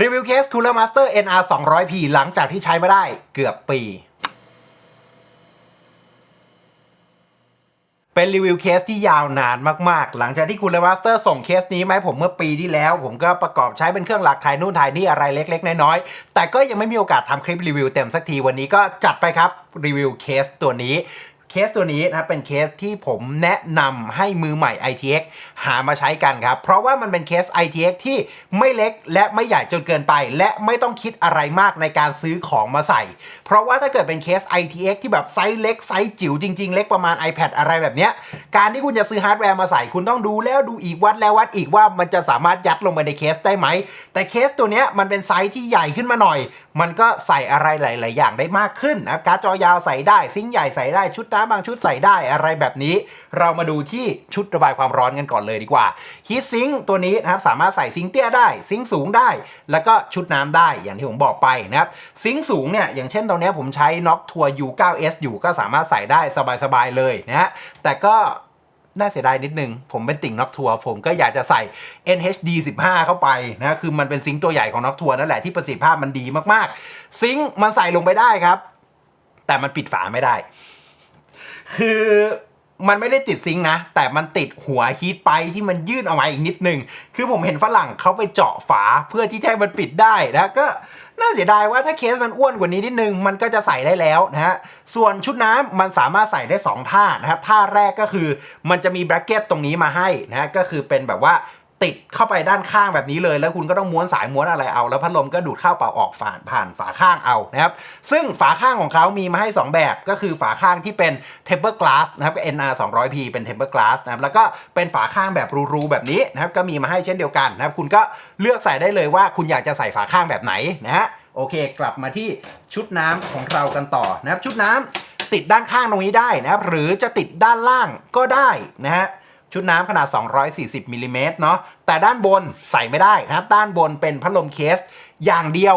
รีวิวเคส Cooler Master NR 200P หลังจากที่ใช้มาได้เกือบปี เป็นรีวิวเคสที่ยาวนานมากๆ หลังจากที่คุณเลมาสเตอร์ส่งเคสนี้มาให้ผมเมื่อปีที่แล้ว ผมก็ประกอบใช้เป็นเครื่องหลักถ่ายนู่นถ่ายนี่อะไรเล็ก ๆ น้อยๆ แต่ก็ยังไม่มีโอกาสทำคลิปรีวิวเต็มสักทีวันนี้ก็จัดไปครับรีวิวเคสตัวนี้ เคสตัวนี้นะครับเป็นเคสที่ผมแนะนำให้มือใหม่ ITX หามาใช้กันครับ เพราะว่ามันเป็นเคส ITX ที่ไม่เล็กและไม่ใหญ่จนเกินไป และไม่ต้องคิดอะไรมากในการซื้อของมาใส่ เพราะว่าถ้าเกิดเป็นเคส ITX ที่แบบไซส์เล็กไซส์จิ๋วจริง ๆ เล็กประมาณ iPad อะไรแบบเนี้ยการที่คุณจะซื้อฮาร์ดแวร์มาใส่คุณต้องดูแล้วดูอีกวัดแล้ววัดอีกว่ามันจะสามารถยัดลงไปในเคสได้ไหม แต่เคสตัวเนี้ยมันเป็นไซส์ที่ใหญ่ขึ้นมาหน่อย มันก็ใส่อะไรหลาย ๆ อย่างได้มากขึ้นนะครับการ์ดจอยาวใส่ได้ซิงใหญ่ใส่ได้ชุดน้บางชุดใส่ได้อะไรแบบนี้ เรามาดูที่ชุดระบายความร้อนกันก่อนเลยดีกว่าฮีทซิงตัวนี้นะครับสามารถใส่ซิงเตี้ยได้ ซิงสูงได้ แล้วก็ชุดน้ำได้อย่างที่ผมบอกไปนะครับซิงสูงเนี่ยอย่างเช่นตรงนี้ผมใช้น็อกทัวร์ U9S อยู่ก็สามารถใส่ได้สบายๆเลยนะฮะแต่ก็น่าเสียดายนิดนึง ผมเป็นติ่งน็อกทัวร์ผมก็อยากจะใส่ NHD 15 เข้าไปนะคือมันเป็นซิงค์ตัวใหญ่ของน็อกทัวร์นั่นแหละที่ประสิทธิภาพมันดีมากๆ ซิงค์มันใส่ลงไปได้ครับ แต่มันปิดฝาไม่ได้ คือมันไม่ได้ติดซิงค์นะ แต่มันติดหัวฮีทไปที่มันยื่นออกมาอีกนิดนึง คือผมเห็นฝรั่งเขาไปเจาะฝาเพื่อที่จะให้มันปิดได้นะก็น่าเสียดายว่าถ้าเคสมันอ้วนกว่านี้นิดนึง มันก็จะใส่ได้แล้วนะฮะ ส่วนชุดน้ำมันสามารถใส่ได้ 2 ท่านะครับ ท่าแรกก็คือมันจะมีแบรกเก็ตตรงนี้มาให้นะฮะก็คือเป็นแบบว่า ติดเข้าไปด้านข้างแบบนี้เลย แล้วคุณก็ต้องม้วนสายม้วนอะไรเอา แล้วพัดลมก็ดูดเข้าเป่าออกฝานผ่านฝาข้างเอานะครับซึ่งฝาข้างของเขามีมาให้ 2 แบบก็คือฝาข้างที่เป็น temper glass นะครับ NR 200P เป็น temper glass นะครับแล้วก็เป็นฝาข้างแบบรูๆแบบนี้นะครับก็มีมาให้เช่นเดียวกันนะครับคุณก็เลือกใส่ได้เลยว่าคุณอยากจะใส่ฝาข้างแบบไหนนะฮะโอเค กลับมาที่ชุดน้ำของเรากันต่อนะครับชุดน้ำติดด้านข้างตรงนี้ได้นะครับหรือจะติดด้านล่างก็ได้นะฮะ ชุดน้ำขนาด 240มิลลิเมตรเนาะแต่ด้านบนใส่ไม่ได้นะด้านบนเป็นพัดลมเคสอย่างเดียว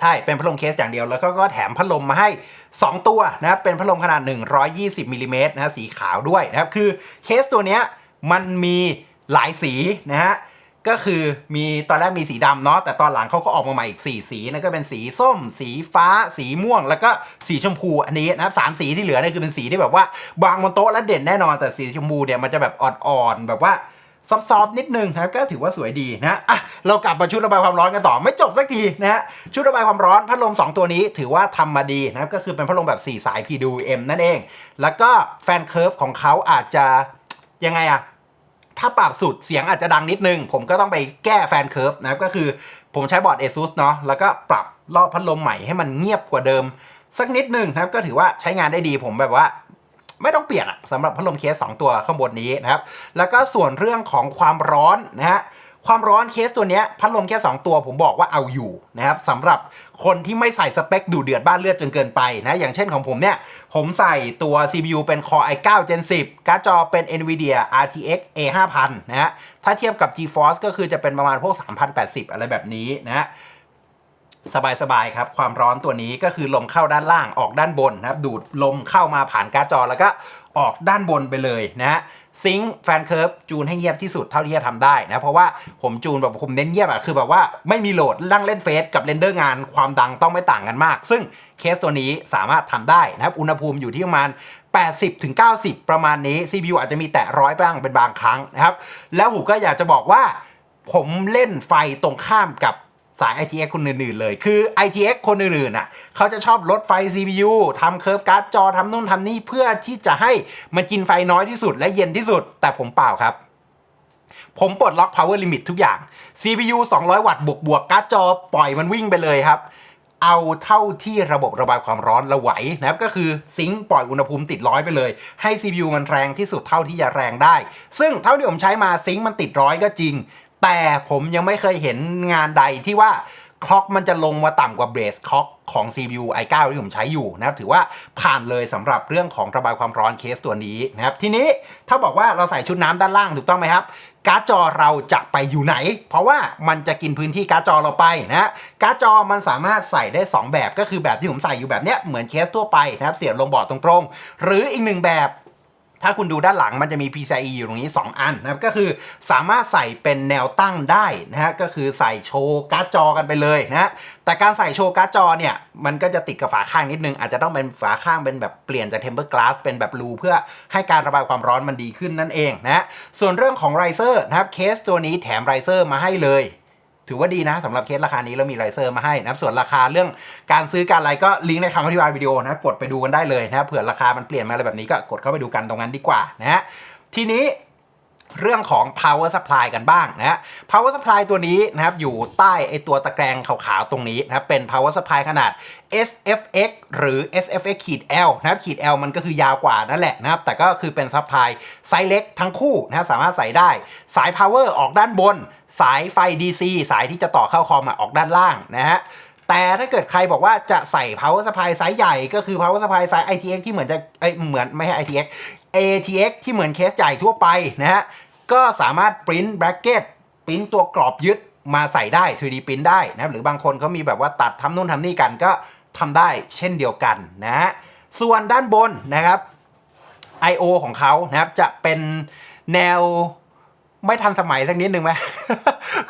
ใช่เป็นพัดลมเคสอย่างเดียวแล้วก็ก็แถมพัดลมมาให้ 2 ตัวนะครับเป็นพัดลมขนาด 120มิลลิเมตรนะฮะสีขาวด้วยนะครับคือเคสตัวเนี้ยมันมีหลายสีนะฮะ ก็คือมีตอนแรกมีสีดำเนาะแต่ตอนหลังเขาก็ออกมาใหม่อีก 4 สีนั่นก็เป็นสีส้ม สีฟ้า สีม่วง แล้วก็สีชมพูอันนี้นะครับสามสีที่เหลือเนี่ยคือเป็นสีที่แบบว่าวางบนโต๊ะแล้วเด่นแน่นอนแต่สีชมพูเนี่ยมันจะแบบอ่อนๆแบบว่าซอฟๆนิดนึงนะครับก็ถือว่าสวยดีนะอะเรากลับมาชุดระบายความร้อนกันต่อไม่จบสักทีนะฮะชุดระบายความร้อนพัดลม 2 ตัวนี้ถือว่าทำมาดีนะครับก็คือเป็นพัดลมแบบ 4 สาย PWM นั่นเอง แล้วก็แฟนเคิร์ฟของเขาอาจจะยังไงอะ ถ้าปรับสุดเสียงอาจจะดังนิดนึง ผมก็ต้องไปแก้แฟนเคิร์ฟนะครับก็คือผมใช้บอร์ด ASUS เนาะแล้วก็ปรับรอบพัดลมใหม่ให้มันเงียบกว่าเดิม สักนิดนึงนะครับก็ถือว่าใช้งานได้ดีผมแบบว่าไม่ต้องเปลี่ยนอะสำหรับพัดลมเคส 2 ตัวข้างบนนี้นะครับ แล้วก็ส่วนเรื่องของความร้อนนะฮะ ความร้อนเคสตัวนี้พัดลมแค่ 2 ตัวผมบอกว่าเอาอยู่นะครับสำหรับคนที่ไม่ใส่สเปคดูเดือดบ้านเลือดจนเกินไปนะอย่างเช่นของผมเนี่ย ผมใส่ตัว CPU เป็น Core i9 Gen 10 การ์ดจอเป็น Nvidia RTX A5000 นะฮะถ้าเทียบกับ GeForce ก็คือจะเป็นประมาณพวก 3080 อะไรแบบนี้นะฮะสบายๆครับ ความร้อนตัวนี้ก็คือลมเข้าด้านล่างออกด้านบนนะครับ ดูดลมเข้ามาผ่านการ์ดจอแล้วก็ ออกด้านบนไปเลยนะฮะซิงค์แฟนเคิร์ฟจูนให้เงียบที่สุดเท่าที่จะทำได้นะ เพราะว่าผมจูนแบบผมเน้นเงียบอะคือแบบว่าไม่มีโหลดนั่งเล่นเฟซกับเรนเดอร์งานความดังต้องไม่ต่างกันมาก ซึ่งเคสตัวนี้สามารถทำได้นะครับอุณหภูมิอยู่ที่ประมาณ 80-90 ประมาณนี้ CPU อาจจะมีแตะร้อยบ้างเป็นบางครั้งนะครับแล้วผมก็อยากจะบอกว่าผมเล่นไฟตรงข้ามกับ สาย ITX คนอื่นๆเลย คือ ITX คนอื่นๆน่ะเขาจะชอบลดไฟ CPU ทำเคอร์ฟการ์ดจอทำนู่นทำนี่เพื่อที่จะให้มันกินไฟน้อยที่สุดและเย็นที่สุด แต่ผมเปล่าครับ ผมปลดล็อก power limit ทุกอย่าง CPU 200 วัตต์บวกบวกการ์ดจอปล่อยมันวิ่งไปเลยครับ เอาเท่าที่ระบบระบายความร้อนราไหวนะครับ ก็คือซิงค์ปล่อยอุณหภูมิติดร้อยไปเลย ให้ CPU มันแรงที่สุดเท่าที่จะแรงได้ ซึ่งเท่าที่ผมใช้มาซิงค์มันติดร้อยก็จริง แต่ผมยังไม่เคยเห็นงานใดที่ว่าคล็อกมันจะลงมาต่ำกว่าเบสคล็อกของ CPU i9 ที่ผมใช้อยู่นะครับ ถือว่าผ่านเลยสำหรับเรื่องของระบายความร้อนเคสตัวนี้นะครับ ทีนี้ถ้าบอกว่าเราใส่ชุดน้ำด้านล่างถูกต้องไหมครับ การ์ดจอเราจะไปอยู่ไหน เพราะว่ามันจะกินพื้นที่การ์ดจอเราไปนะการ์ดจอมันสามารถใส่ได้ 2 แบบก็คือแบบที่ผมใส่อยู่แบบเนี้ยเหมือนเคสทั่วไปนะครับเสียบลงบอร์ดตรงๆหรืออีกหนึ่งแบบ ถ้าคุณดูด้านหลังมันจะมี PCIe อยู่ตรงนี้ 2 อันนะครับ ก็คือสามารถใส่เป็นแนวตั้งได้นะฮะ ก็คือใส่โชว์การ์ดจอกันไปเลยนะฮะแต่การใส่โชว์การ์ดจอเนี่ย มันก็จะติดกับฝาข้างนิดนึง อาจจะต้องเป็นฝาข้างเป็นแบบเปลี่ยนจาก tempered glass เป็นแบบรูเพื่อให้การระบายความร้อนมันดีขึ้นนั่นเองนะฮะส่วนเรื่องของไรเซอร์นะครับ เคสตัวนี้แถมไรเซอร์มาให้เลย ถือว่าดีนะสำหรับเคสราคานี้แล้วมีไรเซอร์มาให้นะครับส่วนราคาเรื่องการซื้อการอะไรก็ลิงก์ในคำอธิบายวิดีโอนะกดไปดูกันได้เลยนะเผื่อราคามันเปลี่ยนมาอะไรแบบนี้ก็กดเข้าไปดูกันตรงนั้นดีกว่านะฮะทีนี้ เรื่องของ power supply กันบ้างนะฮะ power supply ตัวนี้นะครับอยู่ใต้ไอตัวตะแกรงขาวๆตรงนี้นะครับเป็น power supply ขนาด SFX หรือ SFX ขีด L นะครับขีด L มันก็คือยาวกว่านั่นแหละนะครับ แต่ก็คือเป็น supply ไซส์เล็กทั้งคู่นะสามารถใส่ได้ สาย power ออกด้านบน สายไฟ DC สายที่จะต่อเข้าคอมออกด้านล่างนะฮะแต่ถ้าเกิดใครบอกว่าจะใส่ power supply ไซส์ใหญ่ก็คือ power supply ไซส์ ITX ที่เหมือนจะเอ้เหมือนไม่ใช่ ITX ATX ที่เหมือนเคสใหญ่ทั่วไปนะฮะ ก็สามารถปริ้นแบล็กเก็ตปริ้นตัวกรอบยึดมาใส่ได้ 3D ปริ้นได้นะครับหรือบางคนเขามีแบบว่าตัดทำนู่นทำนี่กันก็ทำได้เช่นเดียวกันนะฮะส่วนด้านบนนะครับ I/O ของเขานะครับจะเป็นแนวไม่ทันสมัยสักนิดหนึ่งไหม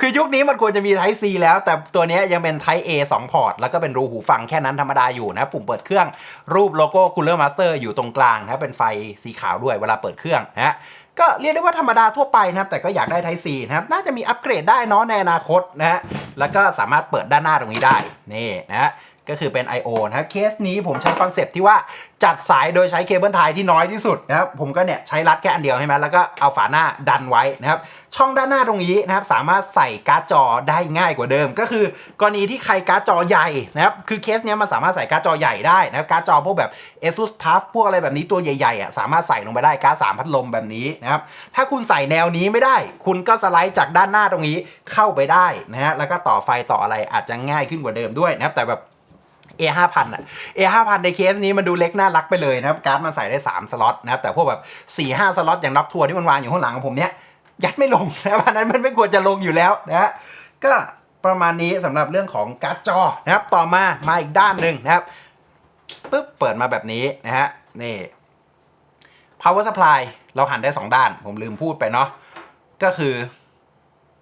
คือยุคนี้มันควรจะมี Type C แล้ว แต่ตัวนี้ยยังเป็น Type A 2 พอร์ต แล้วก็เป็นรูหูฟังแค่นั้นธรรมดาอยู่นะ ปุ่มเปิดเครื่องรูปโลโก้ Cooler Master อยู่ตรงกลางนะเป็นไฟสีขาวด้วยเวลาเปิดเครื่องนะก็เรียกได้ว่าธรรมดาทั่วไปนะครับ แต่ก็อยากได้ Type C นะครับ น่าจะมีอัปเกรดได้เนาะในอนาคตนะฮะ แล้วก็สามารถเปิดด้านหน้าตรงนี้ได้นี่นะฮะก็คือเป็น I/O นะครับเคสนี้ผมใช้คอนเซปต์ที่ว่าจัดสายโดยใช้เคเบิลไทยที่น้อยที่สุดนะครับผมก็เนี่ยใช้รัดแค่อันเดียวใช่ไหมแล้วก็เอาฝาหน้าดันไว้นะครับช่องด้านหน้าตรงนี้นะครับสามารถใส่การ์ดจอได้ง่ายกว่าเดิม ก็คือกรณีที่ใครการ์ดจอใหญ่นะครับคือเคสเนี้ยมันสามารถใส่การ์ดจอใหญ่ได้นะครับการ์ดจอพวกแบบ ASUS TUF พวกอะไรแบบนี้ตัวใหญ่ๆอะสามารถใส่ลงไปได้การ์ดสามพัดลมแบบนี้นะครับถ้าคุณใส่แนวนี้ไม่ได้ คุณก็สไลด์จากด้านหน้าตรงนี้เข้าไปได้นะฮะแล้วก็ต่อไฟต่ออะไรอาจจะง่ายขึ้นกว่าเดิมด้วยนะครับ แต่แบบ A 5 0 0 0อะ A 5 0 0 0ในเคสนี้มันดูเล็กน่ารักไปเลยนะครับ การ์ดมันใส่ได้ 3 สล็อตนะครับ แต่พวกแบบ 4 5 สล็อตอย่างน็อกทัวร์ที่มันวางอยู่ข้างหลังของผมเนี้ยยัดไม่ลงนะวันนั้นมันไม่ควรจะลงอยู่แล้วนะฮะก็ประมาณนี้สำหรับเรื่องของการ์ดจอนะครับ ต่อมามาอีกด้านหนึ่งนะครับปึ๊บเปิดมาแบบนี้นะฮะนี่ power supply เราหันได้ 2 ด้าน ผมลืมพูดไปเนาะก็คือ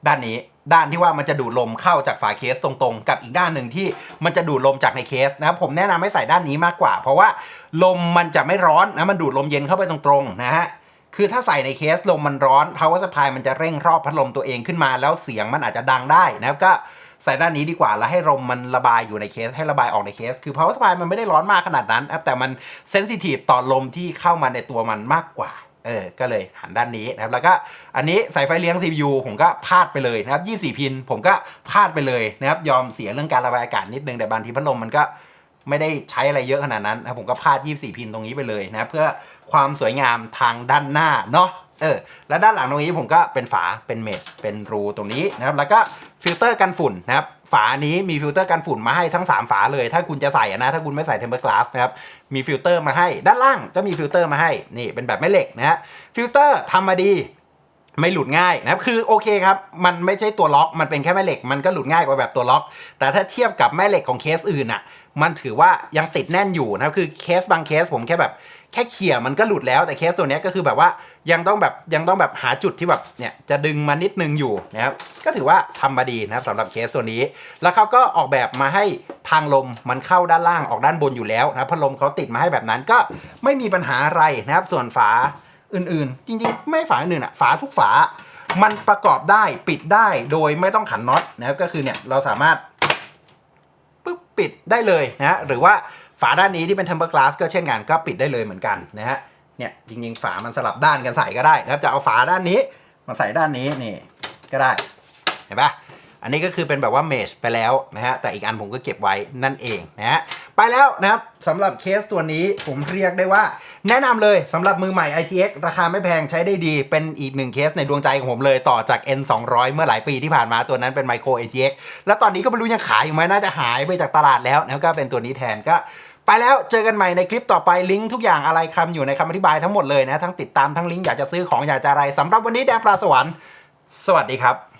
ด้านนี้ ด้านที่ว่ามันจะดูดลมเข้าจากฝาเคสตรงๆ กับอีกด้านหนึ่งที่มันจะดูดลมจากในเคสนะครับผมแนะนำให้ใส่ด้านนี้มากกว่า เพราะว่าลมมันจะไม่ร้อนนะมันดูดลมเย็นเข้าไปตรงๆนะฮะคือถ้าใส่ในเคสลมมันร้อน power supply มันจะเร่งรอบพัดลมตัวเองขึ้นมา แล้วเสียงมันอาจจะดังได้นะครับก็ใส่ด้านนี้ดีกว่าแล้วให้ลมมันระบายอยู่ในเคสให้ระบายออกในเคส คือ power supply มันไม่ได้ร้อนมากขนาดนั้นแต่มันเซนซิทีฟต่อลมที่เข้ามาในตัวมันมากกว่า เออ ก็เลยหันด้านนี้นะครับ แล้วก็อันนี้สายไฟเลี้ยง CPU ผมก็พลาดไปเลยนะครับ24 พิน ผมก็พลาดไปเลยนะครับ ยอมเสียเรื่องการระบายอากาศนิดนึง แต่บางทีพัดลมมันก็ไม่ได้ใช้อะไรเยอะขนาดนั้นนะผมก็พลาด 24 พินตรงนี้ไปเลยนะ เพื่อความสวยงามทางด้านหน้าเนาะ เออแล้วด้านหลังตรงนี้ผมก็เป็นฝาเป็นเมชเป็นรูตรงนี้นะครับแล้วก็ฟิลเตอร์กันฝุ่นนะครับฝานี้มีฟิลเตอร์กันฝุ่นมาให้ทั้ง 3 ฝาเลย ถ้าคุณจะใส่นะถ้าคุณไม่ใส่เทมเปอร์กลาสนะครับมีฟิลเตอร์มาให้ ด้านล่างก็มีฟิลเตอร์มาให้นี่เป็นแบบแม่เหล็กนะฮะฟิลเตอร์ทำมาดี ไม่หลุดง่ายนะครับคือโอเคครับ มันไม่ใช่ตัวล็อก มันเป็นแค่แม่เหล็ก มันก็หลุดง่ายกว่าแบบตัวล็อก แต่ถ้าเทียบกับแม่เหล็กของเคสอื่นอะ มันถือว่ายังติดแน่นอยู่นะครับคือเคสบางเคสผมแค่แบบแค่เขี่ยมันก็หลุดแล้วแต่เคสตัวนี้ก็คือแบบว่ายังต้องแบบยังต้องแบบหาจุดที่แบบเนี่ยจะดึงมานิดนึงอยู่นะครับก็ถือว่าทำมาดีนะครับสำหรับเคสตัวนี้ แล้วเขาก็ออกแบบมาให้ทางลมมันเข้าด้านล่างออกด้านบนอยู่แล้วนะพัดลมเขาติดมาให้แบบนั้นก็ไม่มีปัญหาอะไรนะครับส่วนฝา อื่นๆ จริงๆ ไม่ฝาอื่นอะฝาทุกฝา มันประกอบได้ปิดได้โดยไม่ต้องขันน็อตนะครับก็คือเนี่ยเราสามารถปึ๊บปิดได้เลยนะฮะหรือว่าฝาด้านนี้ที่เป็น temper glass ก็เช่นกันก็ปิดได้เลยเหมือนกันนะฮะเนี่ยจริงๆ ฝามันสลับด้านกันใส่ก็ได้นะครับจะเอาฝาด้านนี้มาใส่ด้านนี้นี่ก็ได้เห็นปะอันนี้ก็คือเป็นแบบว่าเมชไปแล้วนะฮะแต่อีกอันผมก็เก็บไว้นั่นเองนะฮะไปแล้วนะครับสำหรับเคสตัวนี้ผมเรียกได้ว่า แนะนำเลยสำหรับมือใหม่ ITX ราคาไม่แพงใช้ได้ดี เป็นอีกหนึ่งเคสในดวงใจของผมเลยต่อจาก N 2 0 0เมื่อหลายปีที่ผ่านมาตัวนั้นเป็น Micro ATX แล้วตอนนี้ก็ไม่รู้ยังขายอยู่ไหมน่าจะหายไปจากตลาดแล้วแล้วก็เป็นตัวนี้แทนก็ไปแล้วเจอกันใหม่ในคลิปต่อไปลิงก์ทุกอย่างอะไรคำอยู่ในคำอธิบายทั้งหมดเลยนะ ทั้งติดตามทั้งลิงก์อยากจะซื้อของอยากจะอะไรสำหรับวันนี้แดงปลาสวรรค์สวัสดีครับ